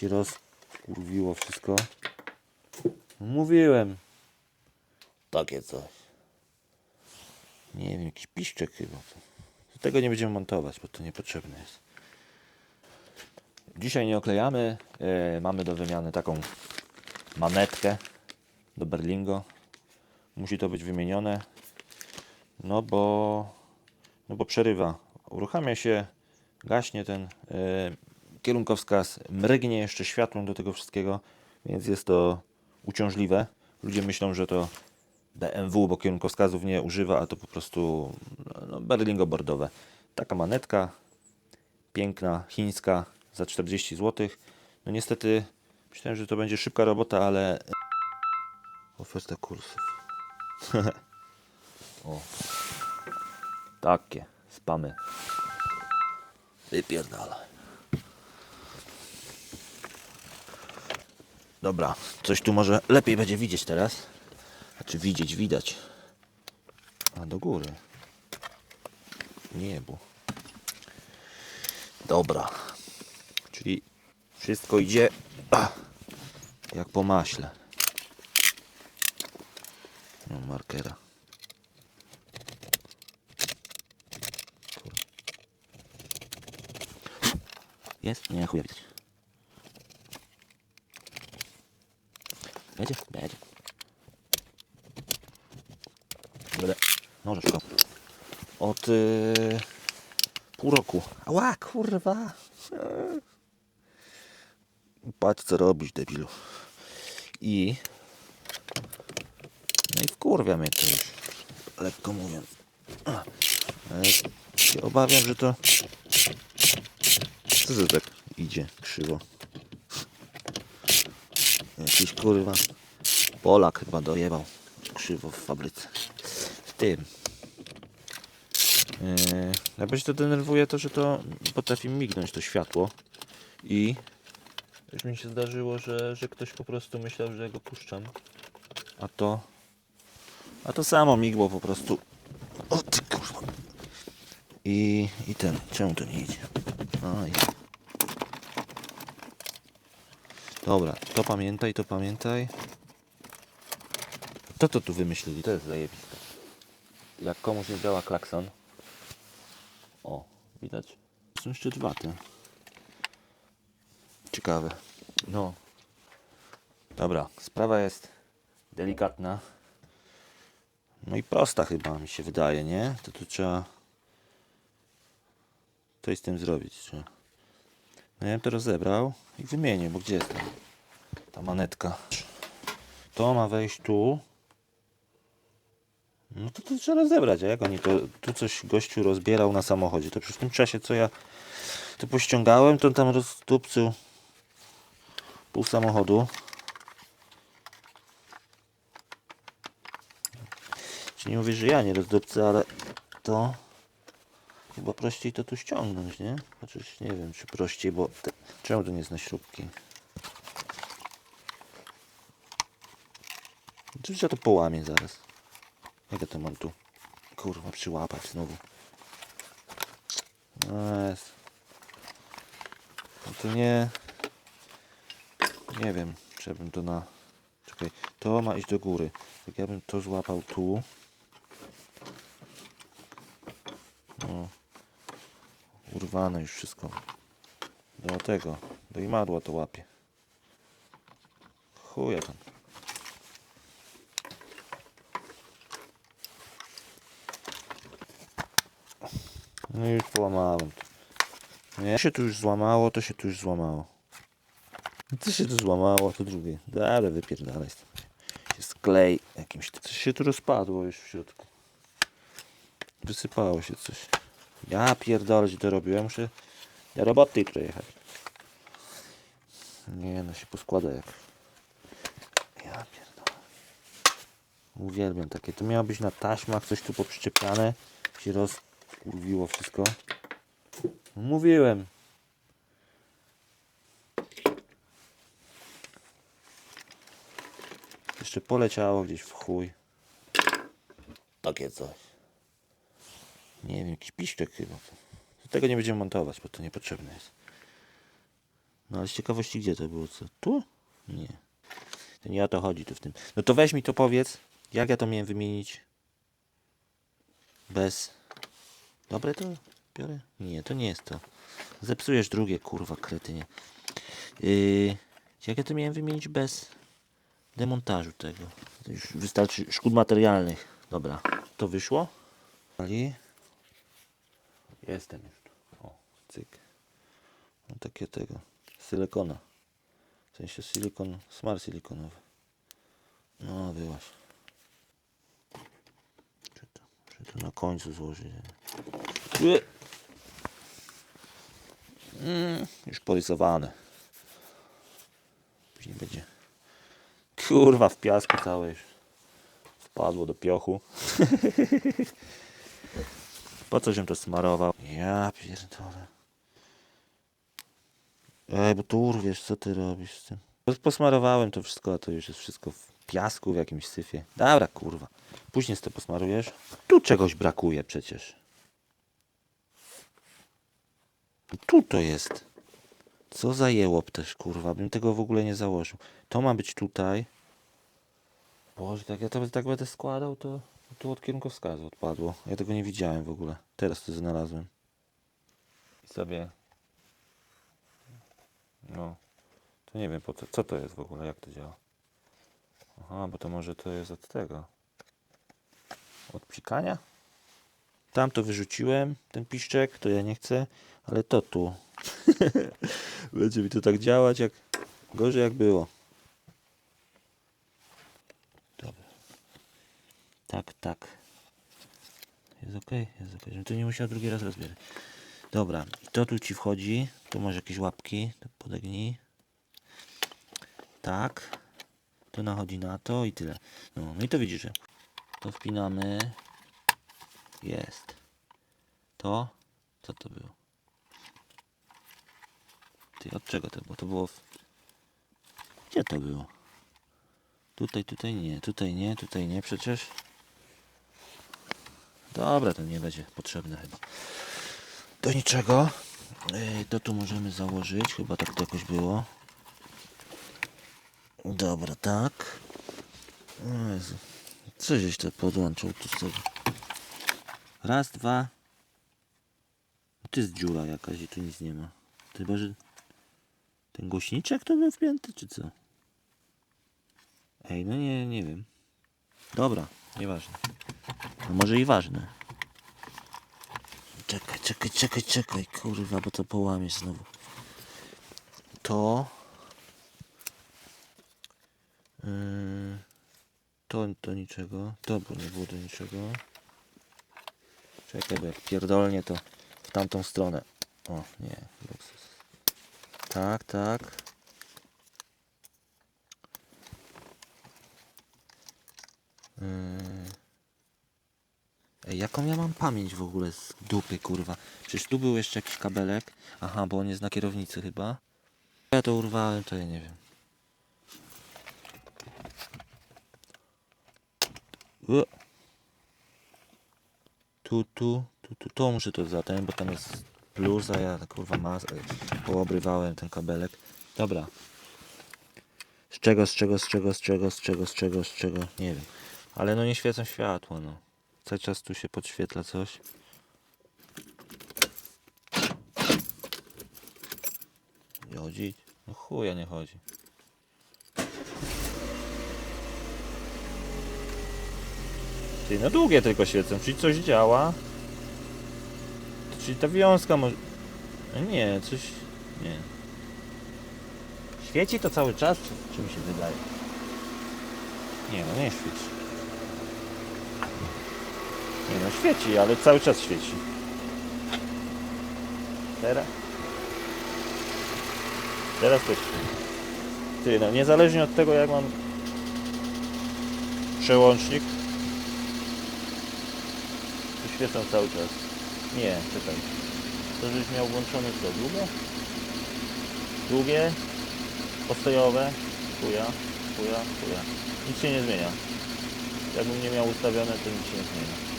się rozkurwiło wszystko. Mówiłem. Takie coś. Nie wiem, jakiś piszczek chyba. Tego nie będziemy montować, bo to niepotrzebne jest. Dzisiaj nie oklejamy. E, mamy do wymiany taką manetkę do Berlingo. Musi to być wymienione. No bo, no bo przerywa. Uruchamia się, gaśnie ten e, kierunkowskaz, mrygnie jeszcze światłem do tego wszystkiego, więc jest to uciążliwe. Ludzie myślą, że to BMW, bo kierunkowskazów nie używa, a to po prostu no, Berlingo bordowe. Taka manetka, piękna, chińska, za 40 zł. No niestety myślałem, że to będzie szybka robota, ale oferta kursów. o. Takie spamy. Wypierdala. Dobra, coś tu może lepiej będzie widzieć teraz. Znaczy widzieć, widać. A do góry. Niebo. Dobra. Czyli wszystko idzie jak po maśle. No, markera. Jest? Nie, chuja widać. Będzie? Będzie. Będę noże szukał. Od yy, pół roku. Ała, kurwa. Patrz co robisz, debilu. I... No i wkurwia mnie to już. Lekko mówiąc. Się obawiam, że to... Co to tak idzie krzywo? Jakiś kurwa... Polak chyba dojebał krzywo w fabryce. W tym. Yy, najbardziej to denerwuje to, że to potrafi mignąć to światło i już mi się zdarzyło, że, że ktoś po prostu myślał, że ja go puszczam. A to. A to samo migło po prostu. O ty kurwa. I, i ten. Czemu to nie idzie? Aj. Dobra, to pamiętaj, to pamiętaj. To to tu wymyślili, to jest zajebiste. Jak komuś nie działa klakson. O, widać? Są jeszcze dwa te. Ciekawe. No. Dobra, sprawa jest delikatna. No i prosta chyba mi się wydaje, nie? To tu trzeba coś z tym zrobić. Trzeba. No ja bym to rozebrał i wymienił, bo gdzie jest ta, ta manetka? To ma wejść tu. No to, to trzeba rozebrać, a jak oni to, tu coś gościu rozbierał na samochodzie, to w tym czasie co ja to pościągałem, to tam rozdupcył pół samochodu. Czy nie mówię, że ja nie rozdupcę, ale to chyba prościej to tu ściągnąć, nie? Chociaż nie wiem, czy prościej, bo te, czemu to nie jest na śrubki? Oczywiście to połamię zaraz. Jak ja to mam tu? Kurwa, przyłapać znowu. No jest. No to nie... Nie wiem, czy ja bym to na... Czekaj, to ma iść do góry. Jak ja bym to złapał tu... Urwane już wszystko. Do tego, do imadła to łapie. Chuja tam. No już połamałem to. Nie, się tu już złamało, to się tu już złamało. Co się tu złamało, to drugie. Dalej wypierdalaj. Się sklej jakimś. Coś się tu rozpadło już w środku. Wysypało się coś. Ja pierdolę, że to robiłem. Muszę do roboty jutro jechać. Nie no, się poskłada jak. Ja pierdolę. Uwielbiam takie. To miało być na taśmach, coś tu poprzyczepiane. Się rozkurwiło wszystko. Mówiłem. Jeszcze poleciało gdzieś w chuj. Takie coś. Nie wiem, jakiś piszczek chyba. Tego nie będziemy montować, bo to niepotrzebne jest. No ale z ciekawości gdzie to było? Co? Tu? Nie. To nie o to chodzi tu w tym. No to weź mi to powiedz, jak ja to miałem wymienić bez... Dobre to biorę? Nie, to nie jest to. Zepsujesz drugie, kurwa, kretynie. Yy, jak ja to miałem wymienić bez demontażu tego? To już wystarczy szkód materialnych. Dobra, to wyszło. Jestem już. O, cyk. No takie tego. Silikona. W sensie silikon, smar silikonowy. No, byłaś. Czy to, czy to na końcu złożyć? Mm, już porysowane. Później będzie. Kurwa, w piasku całe już wpadło do piochu. po co żem to smarował? Ja pierdolę. Ej, bo tu urwiesz, co ty robisz z tym? Pos- Posmarowałem to wszystko, a to już jest wszystko w piasku, w jakimś syfie. Dobra, kurwa. Później to posmarujesz. Tu czegoś brakuje przecież. Tu to jest. Co za jełop też, kurwa. Bym tego w ogóle nie założył. To ma być tutaj. Boże, tak ja to tak będę składał, to tu od kierunkowskazu odpadło. Ja tego nie widziałem w ogóle. Teraz to znalazłem. I sobie... No. To nie wiem po co, co to jest w ogóle, jak to działa. Aha, bo to może to jest od tego. Od psikania? Tam to wyrzuciłem, ten piszczek, to ja nie chcę, ale to tu. Będzie mi to tak działać, jak gorzej jak było. Tak, tak. Jest ok, jest ok. Żebym to nie musiał drugi raz rozbierać. Dobra, to tu ci wchodzi. Tu masz jakieś łapki, to podegnij. Tak. To nachodzi na to i tyle. No, no i to widzisz, że to wpinamy. Jest. To? Co to było? Ty, od czego to było? To było w... Gdzie to było? Tutaj, tutaj nie, tutaj nie, tutaj nie przecież. Dobra, to nie będzie potrzebne chyba. Do niczego. Yy, To tu możemy założyć, chyba tak to jakoś było. Dobra, tak. O Jezu. Co żeś to podłączył tu sobie? Raz, dwa. To jest dziura jakaś i tu nic nie ma. Chyba, że ten głośniczek to był wpięty, czy co? Ej, no nie, nie wiem. Dobra, nieważne. No może i ważne. Czekaj, czekaj, czekaj, czekaj, kurwa, bo to połamie znowu. To. Yy, to do niczego. To było, nie było do niczego. Czekaj, bo jak pierdolnie to w tamtą stronę. O, nie, luksus. Tak, tak. Jaką ja mam pamięć w ogóle z dupy, kurwa? Przecież tu był jeszcze jakiś kabelek. Aha, bo on jest na kierownicy chyba. Ja to urwałem, to ja nie wiem. U. Tu, tu, tu, tu, to muszę to zatem, bo tam jest plus, a ja kurwa mas, poobrywałem ten kabelek. Dobra. Z czego, z czego, z czego, z czego, z czego, z czego, z czego, nie wiem. Ale no nie świecą światło, no. Cały czas tu się podświetla coś. Chodzi? No chuja nie chodzi. Ty, no długie tylko świecą, czyli coś działa. Czyli ta wiązka może... No Nie, coś... Nie. Świeci to cały czas, czy, czy mi się wydaje? Nie, no nie świeci. Nie no, świeci, ale cały czas świeci. Teraz? Teraz też. Ty, no niezależnie od tego jak mam przełącznik, to świecą cały czas. Nie, czekaj. To żeś miał włączone co? Długie? Długie? Postojowe? Chuja, chuja, chuja. Nic się nie zmienia. Jakbym nie miał ustawione, to nic się nie zmienia.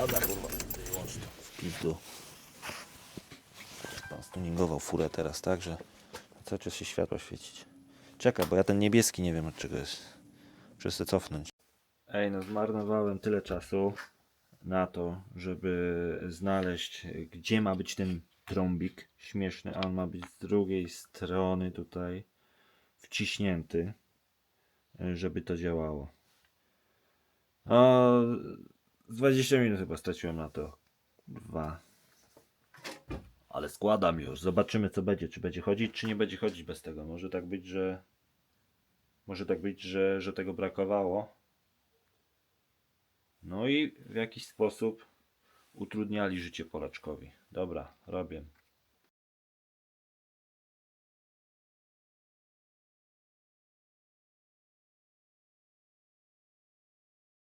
Dobra, kurwa, wyłącz to. W pizdu. Pan stuningował furę teraz, tak, że cały czas się światło świecić. Czekaj, bo ja ten niebieski nie wiem od czego jest. Muszę sobie cofnąć. Ej, no zmarnowałem tyle czasu na to, żeby znaleźć, gdzie ma być ten trąbik śmieszny, a on ma być z drugiej strony tutaj wciśnięty, żeby to działało. O, z 20 minut chyba straciłem na to. Dwa. Ale składam już. Zobaczymy co będzie. Czy będzie chodzić, czy nie będzie chodzić bez tego. Może tak być, że. Może tak być, że, że tego brakowało. No i w jakiś sposób utrudniali życie Polaczkowi. Dobra, robię.